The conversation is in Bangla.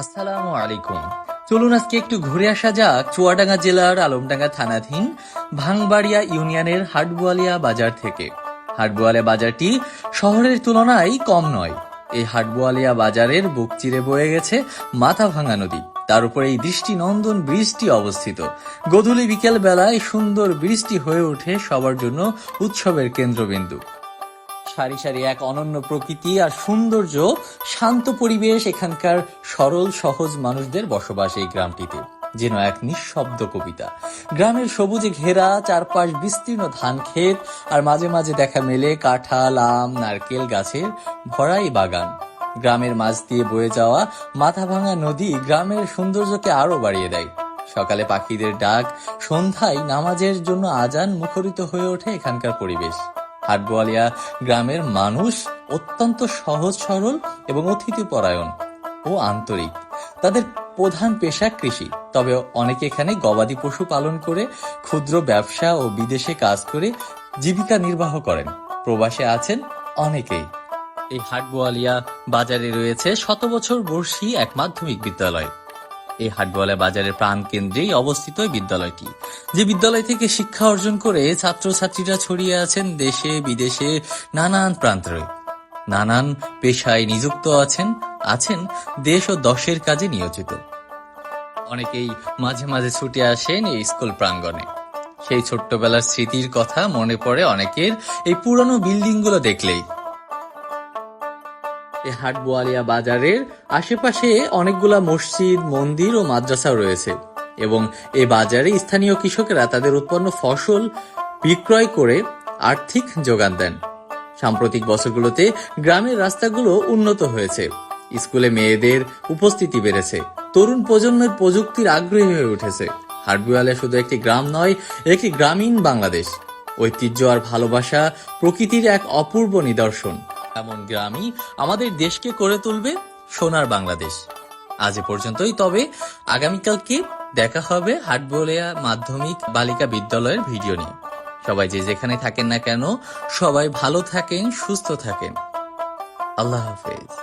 আসসালামু আলাইকুম। চলুন আজকে একটু ঘুরে আসা যাক চুয়াডাঙ্গা জেলার আলমডাঙ্গা থানাধীন ভাঙবাড়িয়া ইউনিয়নের হাটবোয়ালিয়া বাজার থেকে। হাটবোয়ালিয়া বাজারটি শহরের তুলনায় কম নয়। এই হাটবোয়ালিয়া বাজারের বুক চিরে বয়ে গেছে মাথা ভাঙা নদী। তার উপরে এই দৃষ্টি নন্দন ব্রিজটি অবস্থিত। গধূলি বিকেল বেলায় সুন্দর ব্রিজটি হয়ে ওঠে সবার জন্য উৎসবের কেন্দ্রবিন্দু। সারি সারি এক অনন্য প্রকৃতি আর সৌন্দর্য, শান্ত পরিবেশ এখানকার সরল, সহজ মানুষদের বসবাস এই গ্রামটিতে, যেন এক নিঃশব্দ কবিতা। গ্রামের সবুজে ঘেরা, চারপাশ বিস্তীর্ণ ধান ক্ষেত, আর মাঝে মাঝে দেখা মেলে কাঁঠাল, আম, নারকেল গাছের ভরাই বাগান। গ্রামের মাঝ দিয়ে বয়ে যাওয়া মাথা ভাঙা নদী গ্রামের সৌন্দর্যকে আরও বাড়িয়ে দেয়। সকালে পাখিদের ডাক, সন্ধ্যায় নামাজের জন্য আজান মুখরিত হয়ে ওঠে এখানকার পরিবেশ। হাটবোয়ালিয়া গ্রামের মানুষ অত্যন্ত সহজ, সরল এবং অতিথি পরায়ণ ও আন্তরিক। তাদের প্রধান পেশা কৃষি। তবে অনেকে এখানে গবাদি পশু পালন করে, ক্ষুদ্র ব্যবসা ও বিদেশে কাজ করে জীবিকা নির্বাহ করেন। প্রবাসে আছেন অনেকেই। এই হাটবোয়ালিয়া বাজারে রয়েছে শত বছর বর্ষী এক মাধ্যমিক বিদ্যালয়। এই হাটবোয়ালা বাজারের প্রাণ কেন্দ্রেই অবস্থিত বিদ্যালয়টি, যে বিদ্যালয় থেকে শিক্ষা অর্জন করে ছাত্রছাত্রীরা ছড়িয়ে আছেন দেশে বিদেশে নানান প্রান্তরে নানান পেশায় নিযুক্ত আছেন আছেন দেশ ও দশের কাজে নিয়োজিত। অনেকেই মাঝে মাঝে ছুটে আসেন এই স্কুল প্রাঙ্গণে। সেই ছোট্টবেলার স্মৃতির কথা মনে পড়ে অনেকের। এই পুরনো বিল্ডিংগুলো দেখলেই এই হাটবোয়ালিয়া বাজারের আশেপাশে অনেকগুলা মসজিদ, মন্দির ও মাদ্রাসাও রয়েছে এবং এই বাজারে স্থানীয় কৃষকেরা তাদের উৎপন্ন ফসল বিক্রয় করে আর্থিক যোগান দেন। সাম্প্রতিক বছরগুলোতে গ্রামের রাস্তাগুলো উন্নত হয়েছে। স্কুলে মেয়েদের উপস্থিতি বেড়েছে। তরুণ প্রজন্মের প্রযুক্তির আগ্রহী হয়ে উঠেছে। হাটবিওয়ালে শুধু একটি গ্রাম নয় একটি গ্রামীণ বাংলাদেশ। ঐতিহ্য আর ভালোবাসা প্রকৃতির এক অপূর্ব নিদর্শন। এমন গ্রামই আমাদের দেশকে করে তুলবে সোনার বাংলাদেশ। আজ পর্যন্তই, তবে আগামীকালকে দেখা হবে হাটবোলিয়া মাধ্যমিক বালিকা বিদ্যালয়ের ভিডিও নিয়ে। সবাই যে যেখানে থাকেন না কেন, সবাই ভালো থাকেন, সুস্থ থাকেন। আল্লাহ হাফেজ।